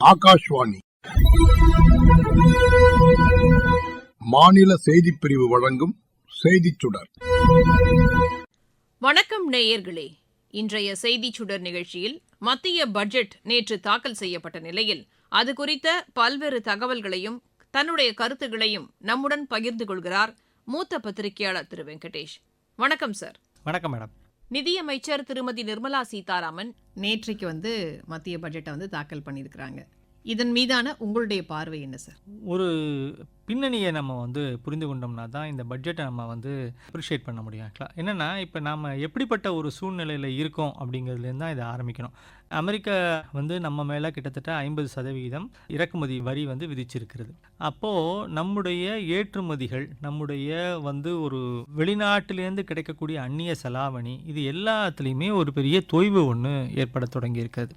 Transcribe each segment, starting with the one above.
ஆகாஷ்வாணி. மாநில செய்திப் பிரிவு வழங்கும் செய்திச் சுடர் வணக்கம் நேயர்களே. இன்றைய செய்திச் சுடர் நிகழ்ச்சியில் மத்திய பட்ஜெட் நேற்று தாக்கல் செய்யப்பட்ட நிலையில் அது குறித்த பல்வேறு தகவல்களையும் தன்னுடைய கருத்துகளையும் நம்முடன் பகிர்ந்து கொள்கிறார் மூத்த பத்திரிகையாளர் திரு வெங்கடேஷ். வணக்கம் சார். வணக்கம் மேடம். நிதியமைச்சர் திருமதி நிர்மலா சீதாராமன் நேற்றைக்கு வந்து மத்திய பட்ஜெட்டை வந்து தாக்கல் பண்ணியிருக்கிறாங்க. இதன் மீதான உங்களுடைய பார்வை என்ன சார்? ஒரு பின்னணியை நம்ம வந்து புரிந்து கொண்டோம்னா தான் இந்த பட்ஜெட்டை நம்ம வந்து அப்ரிஷியேட் பண்ண முடியும் ஆக்சுவலாக என்னென்னா இப்போ நாம் எப்படிப்பட்ட ஒரு சூழ்நிலையில் இருக்கோம் அப்படிங்கிறதுலேருந்து தான் இதை ஆரம்பிக்கணும். அமெரிக்கா வந்து நம்ம மேலே கிட்டத்தட்ட ஐம்பது சதவிகிதம் இறக்குமதி வரி வந்து விதிச்சிருக்கிறது. அப்போது நம்முடைய ஏற்றுமதிகள் நம்முடைய வந்து ஒரு வெளிநாட்டிலேருந்து கிடைக்கக்கூடிய அந்நிய செலாவணி இது எல்லாத்துலேயுமே ஒரு பெரிய தொய்வு ஒன்று ஏற்பட தொடங்கி இருக்கிறது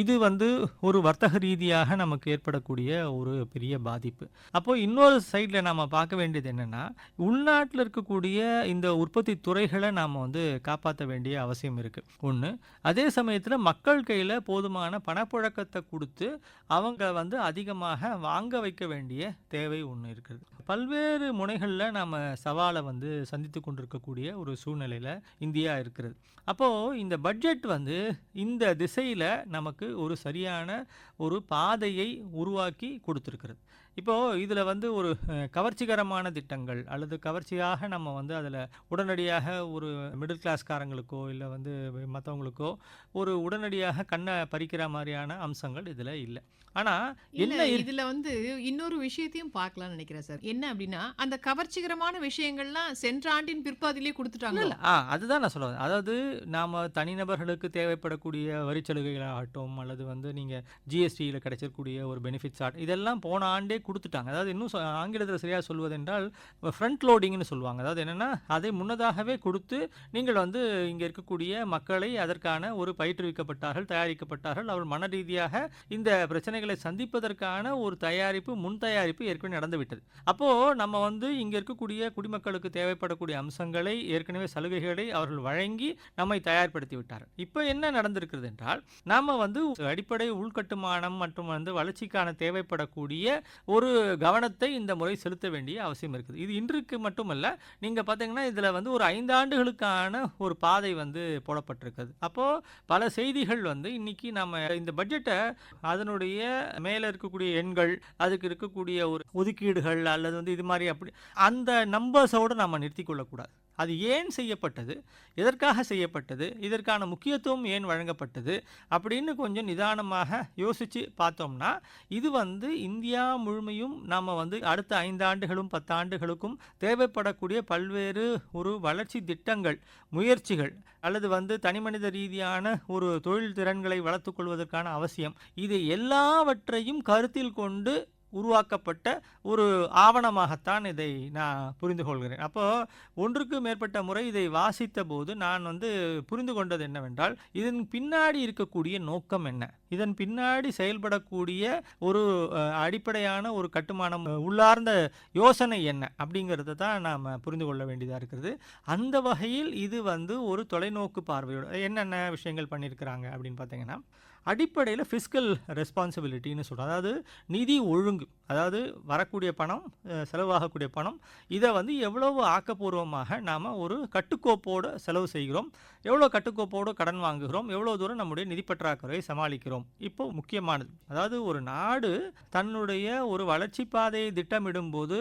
இது வந்து ஒரு வர்த்தக ரீதியாக நமக்கு ஏற்படக்கூடிய ஒரு பெரிய பாதிப்பு. அப்போது இன்னொரு சைடில் நாம் பார்க்க வேண்டியது என்னென்னா உள்நாட்டில் இருக்கக்கூடிய இந்த உற்பத்தி துறைகளை நாம் வந்து காப்பாற்ற வேண்டிய அவசியம் இருக்குது ஒன்று அதே சமயத்தில் மக்கள் கையில் போதுமான பணப்புழக்கத்தை கொடுத்து அவங்க வந்து அதிகமாக வாங்க வைக்க வேண்டிய தேவை ஒன்று இருக்குது. பல்வேறு முனைகளில் நாம் சவாலை வந்து சந்தித்து கொண்டிருக்கக்கூடிய ஒரு சூழ்நிலையில் இந்தியா இருக்கிறது அப்போது இந்த பட்ஜெட் வந்து இந்த திசையில் நமக்கு ஒரு சரியான ஒரு பாதையை உருவாக்கி கொடுத்துருக்கிறது. இப்போது இதில் வந்து ஒரு கவர்ச்சிகரமான திட்டங்கள் அல்லது கவர்ச்சியாக நம்ம வந்து அதில் உடனடியாக ஒரு மிடில் கிளாஸ்காரங்களுக்கோ இல்லை வந்து மற்றவங்களுக்கோ ஒரு உடனடியாக கண்ணை பறிக்கிற மாதிரியான அம்சங்கள் இதில் இல்லை. ஆனால் என்ன இதுல வந்து இன்னொரு விஷயத்தையும் பார்க்கலாம்னு நினைக்கிறேன் சார். என்ன அப்படின்னா அந்த கவர்ச்சிகரமான விஷயங்கள்லாம் சென்ற ஆண்டின் பிற்பாதிலே கொடுத்துட்டாங்க இல்ல, ஆ அதுதான் நான் சொல்ல வரேன். அதாவது நாம் தனிநபர்களுக்கு தேவைப்படக்கூடிய வரிச்சலுகைகளாகட்டும் அல்லது வந்து நீங்கள் ஜிஎஸ்டியில் கிடைச்சிருக்கூடிய ஒரு பெனிஃபிட்ஸ் ஆட் இதெல்லாம் போன ஆண்டே கொடுத்துட்டாங்க. அதாவது இன்னும் ஆங்கிலத்தில் சரியாக சொல்வதென்றால் ஃப்ரண்ட் லோடிங்னு சொல்லுவாங்க. அதாவது என்னென்னா அதை முன்னதாகவே கொடுத்து நீங்கள் வந்து இங்கே இருக்கக்கூடிய மக்களை அதற்கான ஒரு பயிற்றுவிக்கப்பட்டார்கள் தயாரிக்கப்பட்டார்கள். அவர்கள் மன ரீதியாக இந்த பிரச்சனைகளை சந்திப்பதற்கான ஒரு தயாரிப்பு முன் தயாரிப்பு ஏற்கனவே நடந்துவிட்டது. அப்போது நம்ம வந்து இங்கே இருக்கக்கூடிய குடிமக்களுக்கு தேவைப்படக்கூடிய அம்சங்களை ஏற்கனவே சலுகைகளை அவர்கள் வழங்கி நம்மை தயார்படுத்தி விட்டார் இப்போ என்ன நடந்திருக்கிறது என்றால் நாம் வந்து அடிப்படை உள்கட்டுமானம் மற்றும் வந்து வளர்ச்சிக்கான தேவைப்படக்கூடிய ஒரு கவனத்தை இந்த முறை செலுத்த வேண்டிய அவசியம் இருக்குது. இது இன்றைக்கு மட்டுமல்ல நீங்கள் பார்த்தீங்கன்னா இதில் வந்து ஒரு ஐந்து ஆண்டுகளுக்கான ஒரு பாதை வந்து போடப்பட்டிருக்குது. அப்போது பல செய்திகள் வந்து இன்னைக்கு நம்ம இந்த பட்ஜெட்டை அதனுடைய மேலே இருக்கக்கூடிய எண்கள் அதுக்கு இருக்கக்கூடிய ஒரு ஒதுக்கீடுகள் அல்லது வந்து இது மாதிரி அப்படி அந்த நம்பர்ஸோடு நம்ம நிறுத்தி கொள்ளக்கூடாது. அது ஏன் செய்யப்பட்டது? எதற்காக செய்யப்பட்டது? இதற்கான முக்கியத்துவம் ஏன் வழங்கப்பட்டது? அப்படின்னு கொஞ்சம் நிதானமாக யோசித்து பார்த்தோம்னா இது வந்து இந்தியா முழுமையும் நாம் வந்து அடுத்த ஐந்தாண்டுகளும் பத்தாண்டுகளுக்கும் தேவைப்படக்கூடிய பல்வேறு ஒரு வளர்ச்சி திட்டங்கள் முயற்சிகள் அல்லது வந்து தனிமனித ரீதியான ஒரு தொழில் திறன்களை வளர்த்துக்கொள்வதற்கான அவசியம். இது எல்லாவற்றையும் கருத்தில் கொண்டு உருவாக்கப்பட்ட ஒரு ஆவணமாகத்தான் இதை நான் புரிந்து கொள்கிறேன். அப்போது ஒன்றுக்கு மேற்பட்ட முறை இதை வாசித்த போது நான் வந்து புரிந்து கொண்டது என்னவென்றால் இதன் பின்னாடி இருக்கக்கூடிய நோக்கம் என்ன? இதன் பின்னாடி செயல்படக்கூடிய ஒரு அடிப்படையான ஒரு கட்டுமானம் உள்ளார்ந்த யோசனை என்ன? அப்படிங்கிறத தான் நாம் புரிந்து கொள்ள வேண்டியதாக இருக்கிறது. அந்த வகையில் இது வந்து ஒரு தொலைநோக்கு பார்வையோடு என்னென்ன விஷயங்கள் பண்ணியிருக்கிறாங்க அப்படின்னு பார்த்தீங்கன்னா அடிப்படையில் ஃபிஸ்கல் ரெஸ்பான்சிபிலிட்டின்னு சொல்கிறோம் அதாவது நிதி ஒழுங்கு. அதாவது வரக்கூடிய பணம் செலவாகக்கூடிய பணம் இதை வந்து எவ்வளவு ஆக்கப்பூர்வமாக நாம் ஒரு கட்டுக்கோப்போடு செலவு செய்கிறோம் எவ்வளோ கட்டுக்கோப்போடு கடன் வாங்குகிறோம் எவ்வளோ தூரம் நம்முடைய நிதி பற்றாக்குறையை சமாளிக்கிறோம். இப்போ முக்கியமானது அதாவது ஒரு நாடு தன்னுடைய ஒரு வளர்ச்சி பாதையை திட்டமிடும்போது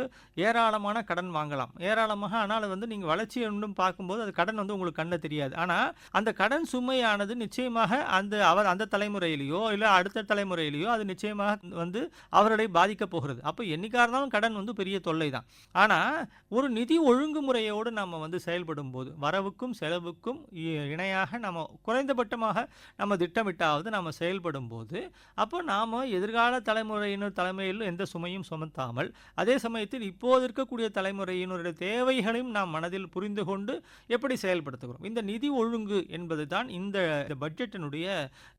ஏராளமான கடன் வாங்கலாம். ஏராளமாக ஆனால் வந்து நீங்கள் வளர்ச்சி ஒன்றும் பார்க்கும்போது அது கடன் வந்து உங்களுக்கு கண்ணில் தெரியாது. ஆனால் அந்த கடன் சுமையானது நிச்சயமாக அந்த அவர் அந்த தலைமுறையிலேயோ இல்லை அடுத்த தலைமுறையிலேயோ அது நிச்சயமாக வந்து அவருடைய பாதிக்க பாதிக்கப் போகிறது. அப்போ என்றைக்காக இருந்தாலும் கடன் வந்து பெரிய தொல்லை தான் ஆனால் ஒரு நிதி ஒழுங்குமுறையோடு நம்ம வந்து செயல்படும் போது வரவுக்கும் செலவுக்கும் இணையாக நம்ம குறைந்தபட்சமாக நம்ம திட்டமிட்டாவது நம்ம செயல்படும் போது அப்போ நாம் எதிர்கால தலைமுறையினர் தலைமையில் எந்த சுமையும் சுமத்தாமல் அதே சமயத்தில் இப்போது இருக்கக்கூடிய தலைமுறையினருடைய தேவைகளையும் நாம் மனதில் புரிந்து கொண்டு எப்படி செயல்படுத்துகிறோம்? இந்த நிதி ஒழுங்கு என்பது தான் இந்த பட்ஜெட்டினுடைய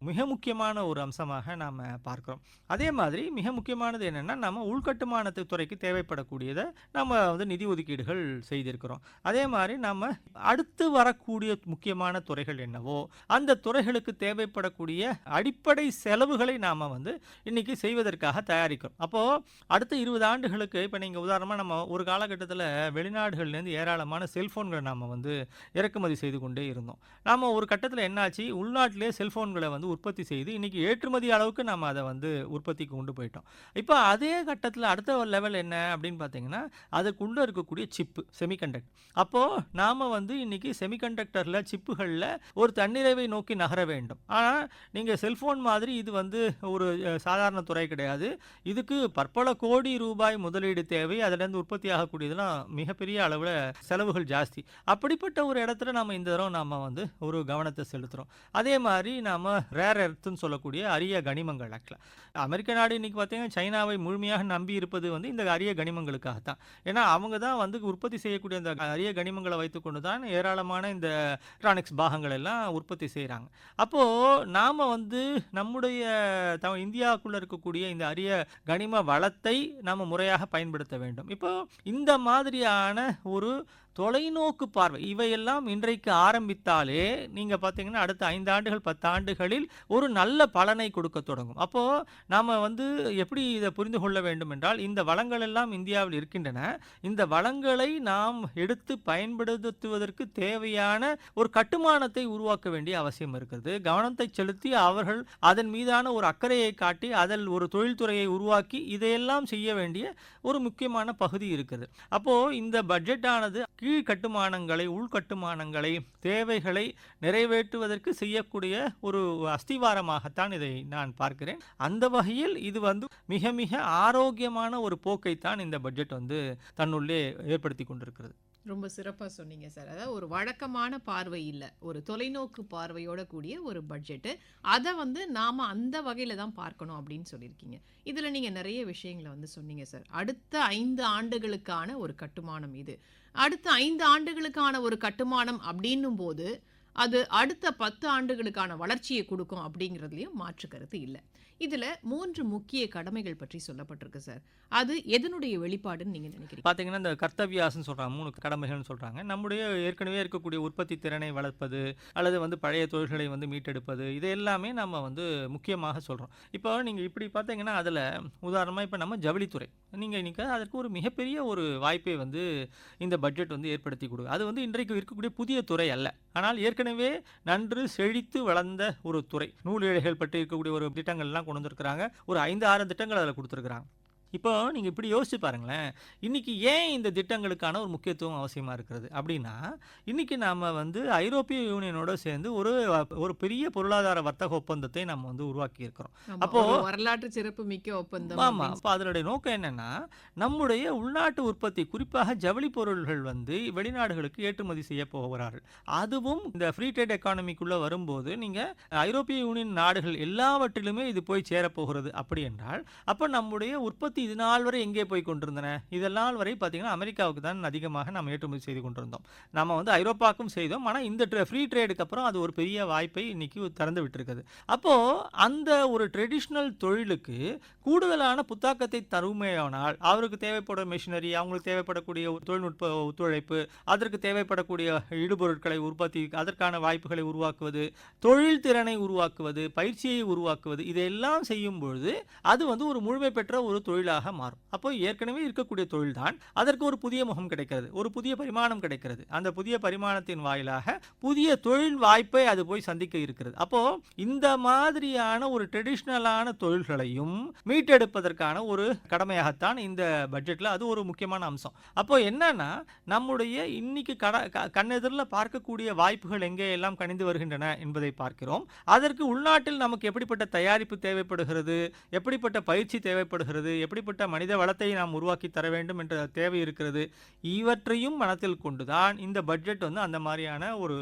மிக முக்கியமான ஒரு அம்சமாக நாம் பார்க்குறோம். அதே மாதிரி மிக முக்கியமானது என்னென்னா நம்ம உள்கட்டுமானத்து துறைக்கு தேவைப்படக்கூடியதை நம்ம வந்து நிதி ஒதுக்கீடுகள் செய்திருக்கிறோம். அதே மாதிரி நம்ம அடுத்து வரக்கூடிய முக்கியமான துறைகள் என்னவோ அந்த துறைகளுக்கு தேவைப்படக்கூடிய அடிப்படை செலவுகளை நாம் வந்து இன்னைக்கு செய்வதற்காக தயாரிக்கிறோம். அப்போது அடுத்த இருபது ஆண்டுகளுக்கு இப்போ நீங்கள் உதாரணமாக நம்ம ஒரு காலகட்டத்தில் வெளிநாடுகள்லேருந்து ஏராளமான செல்ஃபோன்களை நாம் வந்து இறக்குமதி செய்து கொண்டே இருந்தோம். நாம் ஒரு கட்டத்தில் என்னாச்சு உள்நாட்டிலே செல்ஃபோன்களை வந்து உற்பத்தி செய்து இன்றைக்கி ஏற்றுமதி அளவுக்கு நாம் அதை வந்து உற்பத்திக்கு கொண்டு போயிட்டோம். இப்போ அதே கட்டத்தில் அடுத்த ஒரு லெவல் என்ன அப்படின்னு பார்த்தீங்கன்னா அதுக்குள்ளே இருக்கக்கூடிய சிப்பு செமிகண்டக்ட் அப்போது நாம் வந்து இன்றைக்கி செமிகண்டக்டரில் சிப்புகளில் ஒரு தன்னிறைவை நோக்கி நகர வேண்டும். ஆனால் நீங்கள் செல்ஃபோன் மாதிரி இது வந்து ஒரு சாதாரண துறை கிடையாது. இதுக்கு பற்பல கோடி ரூபாய் முதலீடு தேவை. அதிலேருந்து உற்பத்தி ஆகக்கூடியதெல்லாம் மிகப்பெரிய அளவில் செலவுகள் ஜாஸ்தி. அப்படிப்பட்ட ஒரு இடத்துல நம்ம இந்த தடவை நாம் வந்து ஒரு கவனத்தை செலுத்துகிறோம் அதே மாதிரி நாம் ரேர் எர்த்துன்னு சொல்லக்கூடிய அரிய கனிமங்கள் ஆக்சுவலாக அமெரிக்க நாடு இன்றைக்கி பார்த்தீங்கன்னா சைனாவை முழுமையாக நம்பி இருப்பது வந்து இந்த அரிய கனிமங்களுக்காகத்தான். ஏன்னா அவங்க தான் வந்து உற்பத்தி செய்யக்கூடிய அந்த அரிய கனிமங்களை வைத்துக்கொண்டு தான் ஏராளமான இந்த எலக்ட்ரானிக்ஸ் பாகங்கள் எல்லாம் உற்பத்தி செய்கிறாங்க அப்போது நாம் வந்து நம்முடைய த இந்தியாவுக்குள்ளே இருக்கக்கூடிய இந்த அரிய கனிம வளத்தை நாம் முறையாக பயன்படுத்த வேண்டும். இப்போ இந்த மாதிரியான ஒரு தொலைநோக்கு பார்வை. இவையெல்லாம் இன்றைக்கு ஆரம்பித்தாலே நீங்கள் பார்த்தீங்கன்னா அடுத்த ஐந்து ஆண்டுகள் பத்து ஆண்டுகளில் ஒரு நல்ல பலனை கொடுக்க தொடங்கும். அப்போது நாம் வந்து எப்படி இதை புரிந்து கொள்ள வேண்டும் என்றால் இந்த வளங்கள் எல்லாம் இந்தியாவில் இருக்கின்றன. இந்த வளங்களை நாம் எடுத்து பயன்படுத்துவதற்கு தேவையான ஒரு கட்டுமானத்தை உருவாக்க வேண்டிய அவசியம் இருக்கிறது. கவனத்தை செலுத்தி அவர்கள் அதன் மீதான ஒரு அக்கறையை காட்டி அதில் ஒரு தொழில்துறையை உருவாக்கி இதையெல்லாம் செய்ய வேண்டிய ஒரு முக்கியமான பகுதி இருக்குது அப்போது இந்த பட்ஜெட்டானது கீழ் கட்டுமானங்களை உள்கட்டுமானங்களை தேவைகளை நிறைவேற்றுவதற்கு செய்யக்கூடிய ஒரு அஸ்திவாரமாகத்தான் இதை நான் பார்க்கிறேன். அந்த வகையில் இது வந்து மிக மிக ஆரோக்கியமான ஒரு போக்கைத்தான் இந்த பட்ஜெட் வந்து தன்னுள்ளே ஏற்படுத்தி கொண்டிருக்கிறது. ரொம்ப சிறப்பாக சொன்னீங்க சார். அதாவது ஒரு வழக்கமான பார்வை இல்லை. ஒரு தொலைநோக்கு பார்வையோட கூடிய ஒரு பட்ஜெட்டு. அதை வந்து நாம் அந்த வகையில் தான் பார்க்கணும் அப்படின்னு சொல்லியிருக்கீங்க. இதில் நீங்கள் நிறைய விஷயங்களை வந்து சொன்னீங்க சார். அடுத்த ஐந்து ஆண்டுகளுக்கான ஒரு கட்டுமானம் இது. அடுத்த ஐந்து ஆண்டுகளுக்கான ஒரு கட்டுமானம் அப்படின்னும் போது அது அடுத்த பத்து ஆண்டுகளுக்கான வளர்ச்சியை கொடுக்கும் அப்படிங்கிறதுலையும் மாற்று கருத்து இல்லை. இதில் மூன்று முக்கிய கடமைகள் பற்றி சொல்லப்பட்டிருக்கு சார். அது எதனுடைய வெளிப்பாடுன்னு நீங்கள் நினைக்கிறீங்க? பார்த்தீங்கன்னா இந்த கர்த்தவியாசன்னு சொல்கிறாங்க மூணு கடமைகள்னு சொல்கிறாங்க நம்முடைய ஏற்கனவே இருக்கக்கூடிய உற்பத்தி திறனை வளர்ப்பது அல்லது வந்து பழைய தொழில்களை வந்து மீட்டெடுப்பது இது எல்லாமே நம்ம வந்து முக்கியமாக சொல்கிறோம் இப்போ நீங்கள் இப்படி பார்த்தீங்கன்னா அதில் உதாரணமாக இப்போ நம்ம ஜவுளித்துறை. நீங்கள் இன்றைக்கி அதற்கு ஒரு மிகப்பெரிய ஒரு வாய்ப்பை வந்து இந்த பட்ஜெட் வந்து ஏற்படுத்தி கொடுக்கும் அது வந்து இன்றைக்கு இருக்கக்கூடிய புதிய துறை அல்ல. ஆனால் ஏற்கனவே நன்று செழித்து வளர்ந்த ஒரு துறை. நூல் இழைகள் பற்றி இருக்கக்கூடிய ஒரு திட்டங்கள்லாம் கொண்டு வந்திருக்கிறாங்க. ஒரு ஐந்து ஆறு திட்டங்கள் அதில் கொடுத்துருக்குறாங்க. இப்போ நீங்கள் இப்படி யோசிச்சு பாருங்களேன். இன்னைக்கு ஏன் இந்த திட்டங்களுக்கான ஒரு முக்கியத்துவம் அவசியமாக இருக்கிறது? அப்படின்னா இன்னைக்கு நாம் வந்து ஐரோப்பிய யூனியனோட சேர்ந்து ஒரு ஒரு பெரிய பொருளாதார வர்த்தக ஒப்பந்தத்தை நம்ம வந்து உருவாக்கி இருக்கிறோம். ஆமா, அப்போ- ஒரு வரலாற்று சிறப்பு மிக்க ஒப்பந்தம் ஆமாம் அப்போ அதனுடைய நோக்கம் என்னன்னா நம்முடைய உள்நாட்டு உற்பத்தி குறிப்பாக ஜவுளி பொருள்கள் வந்து வெளிநாடுகளுக்கு ஏற்றுமதி செய்ய போகிறார்கள். அதுவும் இந்த ஃப்ரீ ட்ரேட் எக்கானமிக்குள்ளே வரும்போது நீங்கள் ஐரோப்பிய யூனியன் நாடுகள் எல்லாவற்றிலுமே இது போய் சேரப்போகிறது அப்படி என்றால் அப்போ நம்முடைய உற்பத்தி இது நாள் வரை எங்கே போய் கொண்டிருந்தன? இதெல்லாம் வரை பார்த்தீங்கன்னா அமெரிக்காவுக்கு தான் அதிகமாக நம்ம ஏற்றுமதி செய்து கொண்டிருந்தோம். நம்ம வந்து ஐரோப்பாவுக்கும் செய்தோம். ஆனால் இந்த ஃப்ரீ ட்ரேடுக்கு அப்புறம் அது ஒரு பெரிய வாய்ப்பை இன்னைக்கு திறந்து விட்டுருக்குது. அப்போது அந்த ஒரு ட்ரெடிஷ்னல் தொழிலுக்கு கூடுதலான புத்தாக்கத்தை தருமையானால் அவருக்கு தேவைப்படும் மெஷினரி அவங்களுக்கு தேவைப்படக்கூடிய தொழில்நுட்ப ஒத்துழைப்பு அதற்கு தேவைப்படக்கூடிய இடுபொருட்களை உற்பத்தி அதற்கான வாய்ப்புகளை உருவாக்குவது தொழில் திறனை உருவாக்குவது பயிற்சியை உருவாக்குவது இதையெல்லாம் செய்யும் பொழுது அது வந்து ஒரு முழுமை பெற்ற ஒரு தொழில் தொழிலாக மாறும். அப்போ ஏற்கனவே இருக்கக்கூடிய தொழில்தான் அதற்கு ஒரு புதிய முகம் கிடைக்கிறது ஒரு புதிய பரிமாணம் கிடைக்கிறது. அந்த புதிய பரிமாணத்தின் வாயிலாக புதிய தொழில் வாய்ப்பை அது போய் சந்திக்க இருக்கிறது. அப்போ இந்த மாதிரியான ஒரு ட்ரெடிஷ்னலான தொழில்களையும் மீட்டெடுப்பதற்கான ஒரு கடமையாகத்தான் இந்த பட்ஜெட்டில் அது ஒரு முக்கியமான அம்சம். அப்போ என்னன்னா நம்முடைய இன்னைக்கு கட கண்ணெதிரில் பார்க்கக்கூடிய வாய்ப்புகள் எங்கே எல்லாம் கணிந்து வருகின்றன என்பதை பார்க்கிறோம். அதற்கு உள்நாட்டில் நமக்கு எப்படிப்பட்ட தயாரிப்பு தேவைப்படுகிறது எப்படிப்பட்ட பயிற்சி தேவைப்படுகிறது எப்படி எப்படிப்பட்ட மனித வளத்தை நாம் உருவாக்கி தர வேண்டும் என்ற தேவை இருக்கிறது. இவற்றையும் மனத்தில் கொண்டுதான் இந்த பட்ஜெட் வந்து அந்த மாதிரியான ஒரு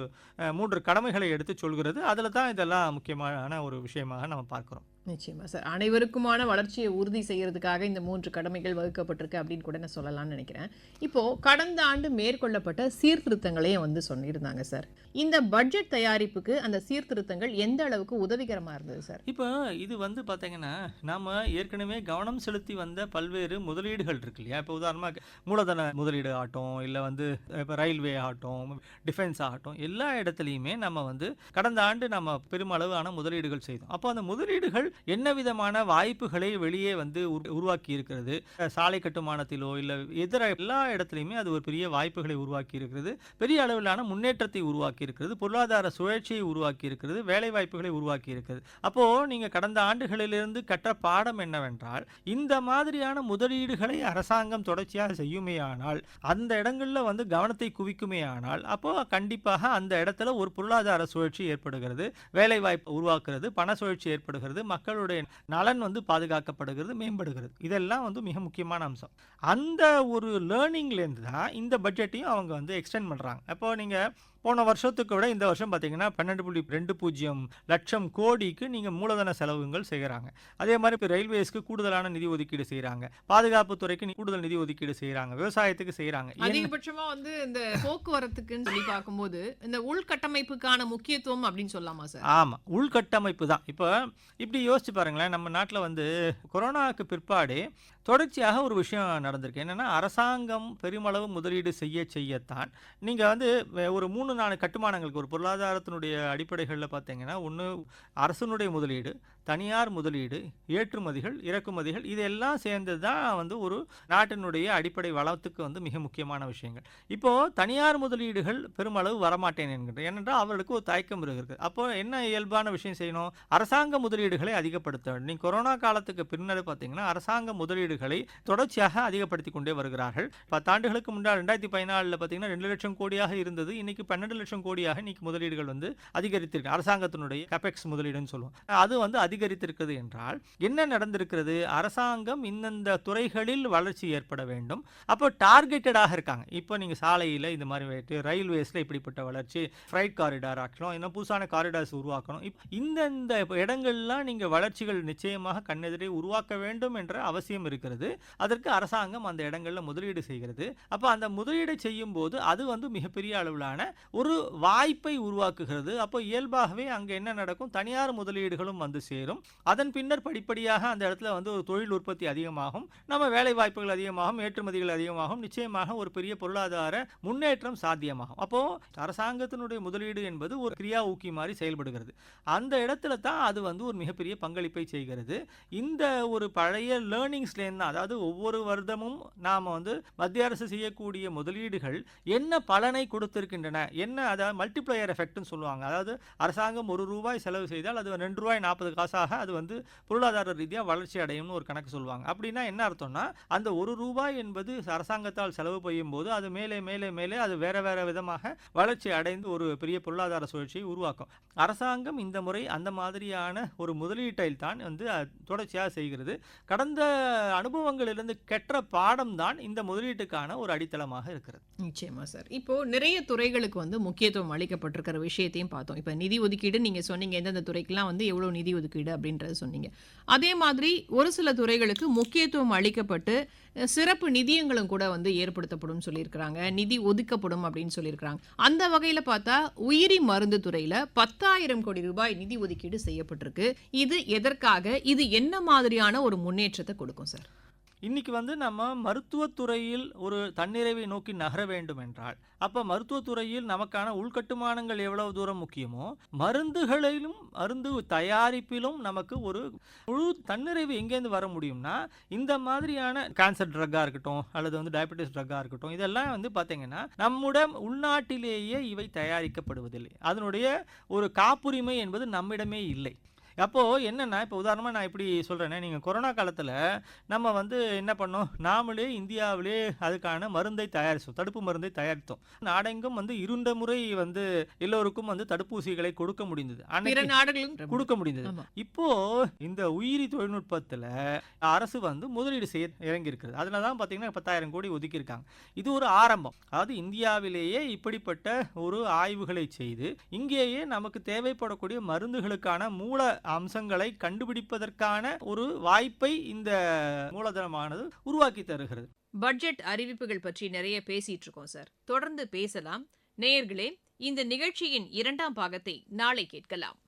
மூன்று கடமைகளை எடுத்து சொல்கிறது. அதில் தான் இதெல்லாம் முக்கியமான ஒரு விஷயமாக நம்ம பார்க்குறோம். நிச்சயமாக சார் அனைவருக்குமான வளர்ச்சியை உறுதி செய்கிறதுக்காக இந்த மூன்று கடமைகள் வகுக்கப்பட்டிருக்கு அப்படின்னு கூட நான் சொல்லலாம்னு நினைக்கிறேன். இப்போது கடந்த ஆண்டு மேற்கொள்ளப்பட்ட சீர்திருத்தங்களையும் வந்து சொல்லியிருந்தாங்க சார். இந்த பட்ஜெட் தயாரிப்புக்கு அந்த சீர்திருத்தங்கள் எந்த அளவுக்கு உதவிகரமாக இருந்தது சார்? இப்போ இது வந்து பார்த்தீங்கன்னா நாம் ஏற்கனவே கவனம் செலுத்தி வந்த பல்வேறு முதலீடுகள் இருக்கு இல்லையா? இப்போ உதாரணமாக மூலதன முதலீடு ஆகட்டும் இல்லை வந்து இப்போ ரயில்வே ஆகட்டும் டிஃபென்ஸ் ஆகட்டும் எல்லா இடத்துலையுமே நம்ம வந்து கடந்த ஆண்டு நம்ம பெருமளவான முதலீடுகள் செய்தோம். அப்போ அந்த முதலீடுகள் என்ன விதமான வாய்ப்புகளை வெளியே வந்து உரு- உருவாக்கி இருக்கிறது சாலை கட்டுமானத்திலோ இல்லை இதர எல்லா இடத்துலையுமே அது ஒரு பெரிய வாய்ப்புகளை உருவாக்கி இருக்கிறது பெரிய அளவிலான முன்னேற்றத்தை உருவாக்கி இருக்கிறது பொருளாதார சுழற்சியை உருவாக்கி இருக்கிறது வேலை வாய்ப்புகளை உருவாக்கி இருக்கிறது அப்போ நீங்க கடந்த ஆண்டுகளிலிருந்து கற்ற பாடம் என்னவென்றால் இந்த மாதிரியான முதலீடுகளை அரசாங்கம் தொடர்ச்சியாக செய்யுமேயானால் அந்த இடங்களில் வந்து கவனத்தை குவிக்குமேயானால் அப்போ கண்டிப்பாக அந்த இடத்துல ஒரு பொருளாதார சுழற்சி ஏற்படுகிறது. வேலை வாய்ப்பு உருவாக்குறது பண சுழற்சி ஏற்படுகிறது மக்களுடைய நலன் வந்து பாதுகாக்கப்படுகிறது மேம்படுகிறது. இதெல்லாம் வந்து மிக முக்கியமான அம்சம். அந்த ஒரு லேர்னிங்லேருந்து தான் இந்த பட்ஜெட்டையும் அவங்க வந்து எக்ஸ்டெண்ட் பண்ணுறாங்க அப்போது நீங்கள் போன வருஷத்துக்கு விட இந்த வருஷம் பார்த்தீங்கன்னா பன்னெண்டு புள்ளி ரெண்டு பூஜ்ஜியம் லட்சம் கோடிக்கு நீங்கள் மூலதன செலவுகள் செய்கிறாங்க அதே மாதிரி இப்போ ரயில்வேஸ்க்கு கூடுதலான நிதி ஒதுக்கீடு செய்கிறாங்க பாதுகாப்பு துறைக்கு கூடுதல் நிதி ஒதுக்கீடு செய்கிறாங்க விவசாயத்துக்கு செய்கிறாங்க அதிகபட்சமா வந்து இந்த போக்குவரத்துக்குன்னு சொல்லி பார்க்கும்போது இந்த உள்கட்டமைப்புக்கான முக்கியத்துவம் அப்படின்னு சொல்லலாமா சார்? ஆமாம் உள்கட்டமைப்பு தான். இப்போ இப்படி யோசிச்சு பாருங்களேன். நம்ம நாட்டில் வந்து கொரோனாவுக்கு பிற்பாடு தொடர்ச்சியாக ஒரு விஷயம் நடந்திருக்கு. என்னென்னா அரசாங்கம் பெருமளவு முதலீடு செய்ய செய்யத்தான். நீங்கள் வந்து ஒரு மூணு நாலு கட்டுமானங்களுக்கு ஒரு பொருளாதாரத்தினுடைய அடிப்படைகளில் பார்த்தீங்கன்னா ஒன்று அரசனுடைய முதலீடு தனியார் முதலீடு ஏற்றுமதிகள் இறக்குமதிகள் இதெல்லாம் சேர்ந்தது தான் வந்து ஒரு நாட்டினுடைய அடிப்படை வளத்துக்கு வந்து மிக முக்கியமான விஷயங்கள். இப்போது தனியார் முதலீடுகள் பெருமளவு வரமாட்டேன் என்கின்ற ஏனென்றால் அவர்களுக்கு ஒரு தயக்கம் இருக்குது. அப்போ என்ன இயல்பான விஷயம் செய்யணும்? அரசாங்க முதலீடுகளை அதிகப்படுத்த வேண்டும். நீ கொரோனா காலத்துக்கு பின்னர் பார்த்தீங்கன்னா அரசாங்க முதலீடுகளை தொடர்ச்சியாக அதிகப்படுத்தி கொண்டே வருகிறார்கள். பத்தாண்டுகளுக்கு முன்னால் ரெண்டாயிரத்தி பதினாலில் பார்த்தீங்கன்னா ரெண்டு லட்சம் கோடியாக இருந்தது. இன்னைக்கு பன்னெண்டு லட்சம் கோடியாக இன்னைக்கு முதலீடுகள் வந்து அதிகரித்திருக்கு. அரசாங்கத்தினுடைய கபெக்ஸ் முதலீடுன்னு சொல்லுவோம். அது வந்து அதிகரித்திருக்கிறது என்றால் என்ன நடந்திருக்கிறது? அரசாங்கம் இந்தந்த துறைகளில் வளர்ச்சி ஏற்பட வேண்டும். அப்போ டார்கெட்டடாக இருக்காங்க. இப்போ நீங்கள் சாலையில் இந்த மாதிரி வைத்து ரயில்வேஸில் இப்படிப்பட்ட வளர்ச்சி ஃப்ரைட் காரிடார் ஆக்கணும் இன்னும் புதுசான காரிடார்ஸ் உருவாக்கணும். இப்போ இந்தந்த இடங்கள்லாம் நீங்கள் வளர்ச்சிகள் நிச்சயமாக கண்ணெதிரே உருவாக்க வேண்டும் என்ற அவசியம் இருக்கிறது. அதற்கு அரசாங்கம் அந்த இடங்களில் முதலீடு செய்கிறது. அப்போ அந்த முதலீடு செய்யும் போது அது வந்து மிகப்பெரிய அளவிலான ஒரு வாய்ப்பை உருவாக்குகிறது. அப்போ இயல்பாகவே அங்கே என்ன நடக்கும்? தனியார் முதலீடுகளும் வந்து சேரும். சேரும் அதன் பின்னர் படிப்படியாக அந்த இடத்துல வந்து ஒரு தொழில் உற்பத்தி அதிகமாகும் நம்ம வேலை வாய்ப்புகள் அதிகமாகும் ஏற்றுமதிகள் அதிகமாகும் நிச்சயமாக ஒரு பெரிய பொருளாதார முன்னேற்றம் சாத்தியமாகும். அப்போ அரசாங்கத்தினுடைய முதலீடு என்பது ஒரு கிரியா ஊக்கி மாதிரி செயல்படுகிறது. அந்த இடத்துல தான் அது வந்து ஒரு மிகப்பெரிய பங்களிப்பை செய்கிறது. இந்த ஒரு பழைய லேர்னிங்ஸ்லேருந்து தான் அதாவது ஒவ்வொரு வருடமும் நாம் வந்து மத்திய அரசு செய்யக்கூடிய முதலீடுகள் என்ன பலனை கொடுத்திருக்கின்றன? என்ன அதாவது மல்டிப்ளையர் எஃபெக்ட்னு சொல்லுவாங்க. அதாவது அரசாங்கம் ஒரு ரூபாய் செலவு செய்தால் அது ரெண்டு ரூபாய் நாற்பது காசு ஆக அது வந்து பொருளாதார ரீதியாக வளர்ச்சி அடையும்னு ஒரு கணக்கு சொல்லுவாங்க. அப்படின்னா என்ன அர்த்தம்னா அந்த ஒரு ரூபாய் என்பது அரசாங்கத்தால் செலவு செய்யும் போது அது மேலே மேலே மேலே அது வேற வேற விதமாக வளர்ச்சி அடைந்து ஒரு பெரிய பொருளாதார சுழற்சியை உருவாக்கும். அரசாங்கம் இந்த முறை அந்த மாதிரியான ஒரு முதலீட்டில் தான் வந்து தொடர்ச்சியாக செய்கிறது. கடந்த அனுபவங்களிலிருந்து கெட்ட பாடம் தான் இந்த முதலீட்டுக்கான ஒரு அடித்தளமாக இருக்கிறது. நிச்சயமா சார். இப்போ நிறைய துறைகளுக்கு வந்து முக்கியத்துவம் அளிக்கப்பட்டிருக்கிற விஷயத்தையும் பார்த்தோம். இப்போ நிதி ஒதுக்கீடு நீங்க சொன்னீங்க எந்தெந்த துறைக்கெல்லாம் வந்து எவ்வளவு நிதி ஒதுக்கீடு அப்படின்றத சொன்னீங்க. அதே மாதிரி ஒரு சில துறைகளுக்கு முக்கியத்துவம் அளிக்கப்பட்டு சிறப்பு நிதியங்களும் கூட வந்து ஏற்படுத்தப்படும் சொல்லியிருக்கிறாங்க. நிதி ஒதுக்கப்படும் அப்படின்னு சொல்லியிருக்கிறாங்க. அந்த வகையில் பார்த்தா உயிரி மருந்து துறையில பத்தாயிரம் கோடி ரூபாய் நிதி ஒதுக்கீடு செய்யப்பட்டிருக்கு. இது எதற்காக? இது என்ன மாதிரியான ஒரு முன்னேற்றத்தை கொடுக்கும் சார்? இன்றைக்கி வந்து நம்ம மருத்துவத்துறையில் ஒரு தன்னிறைவை நோக்கி நகர வேண்டும் என்றால் அப்போ மருத்துவத்துறையில் நமக்கான உள்கட்டுமானங்கள் எவ்வளவு தூரம் முக்கியமோ மருந்துகளிலும் மருந்து தயாரிப்பிலும் நமக்கு ஒரு முழு தன்னிறைவு எங்கேருந்து வர முடியும்னா இந்த மாதிரியான கேன்சர் ட்ரக்காக இருக்கட்டும் அல்லது வந்து டயபெட்டிஸ் ட்ரக்காக இருக்கட்டும் இதெல்லாம் வந்து பார்த்தீங்கன்னா நம்முடைய உள்நாட்டிலேயே இவை தயாரிக்கப்படுவதில்லை. அதனுடைய ஒரு காப்புரிமை என்பது நம்மிடமே இல்லை. அப்போது என்னென்னா இப்போ உதாரணமாக நான் இப்படி சொல்கிறேனே நீங்கள் கொரோனா காலத்தில் நம்ம வந்து என்ன பண்ணோம்? நாமளே இந்தியாவிலே அதுக்கான மருந்தை தயாரித்தோம் தடுப்பு மருந்தை தயாரித்தோம். நாடெங்கும் வந்து இருண்ட முறை வந்து எல்லோருக்கும் வந்து தடுப்பூசிகளை கொடுக்க முடிந்தது. அன்னைக்கு நாடுகளும் கொடுக்க முடிந்தது. ஆமா. இப்போ இந்த உயிரி தொழில்நுட்பத்தில் அரசு வந்து முதலீடு செய்ய இறங்கி இருக்கிறது அதில் தான் பார்த்தீங்கன்னா பத்தாயிரம் கோடி ஒதுக்கியிருக்காங்க. இது ஒரு ஆரம்பம். அதாவது இந்தியாவிலேயே இப்படிப்பட்ட ஒரு ஆய்வுகளை செய்து இங்கேயே நமக்கு தேவைப்படக்கூடிய மருந்துகளுக்கான மூல அம்சங்களை கண்டுபிடிப்பதற்கான ஒரு வாய்ப்பை இந்த மூலதனமானது உருவாக்கி தருகிறது. பட்ஜெட் அறிவிப்புகள் பற்றி நிறைய பேசிட்டு இருக்கோம் சார். தொடர்ந்து பேசலாம். நேயர்களே இந்த நிகழ்ச்சியின் இரண்டாம் பாகத்தை நாளை கேட்கலாம்.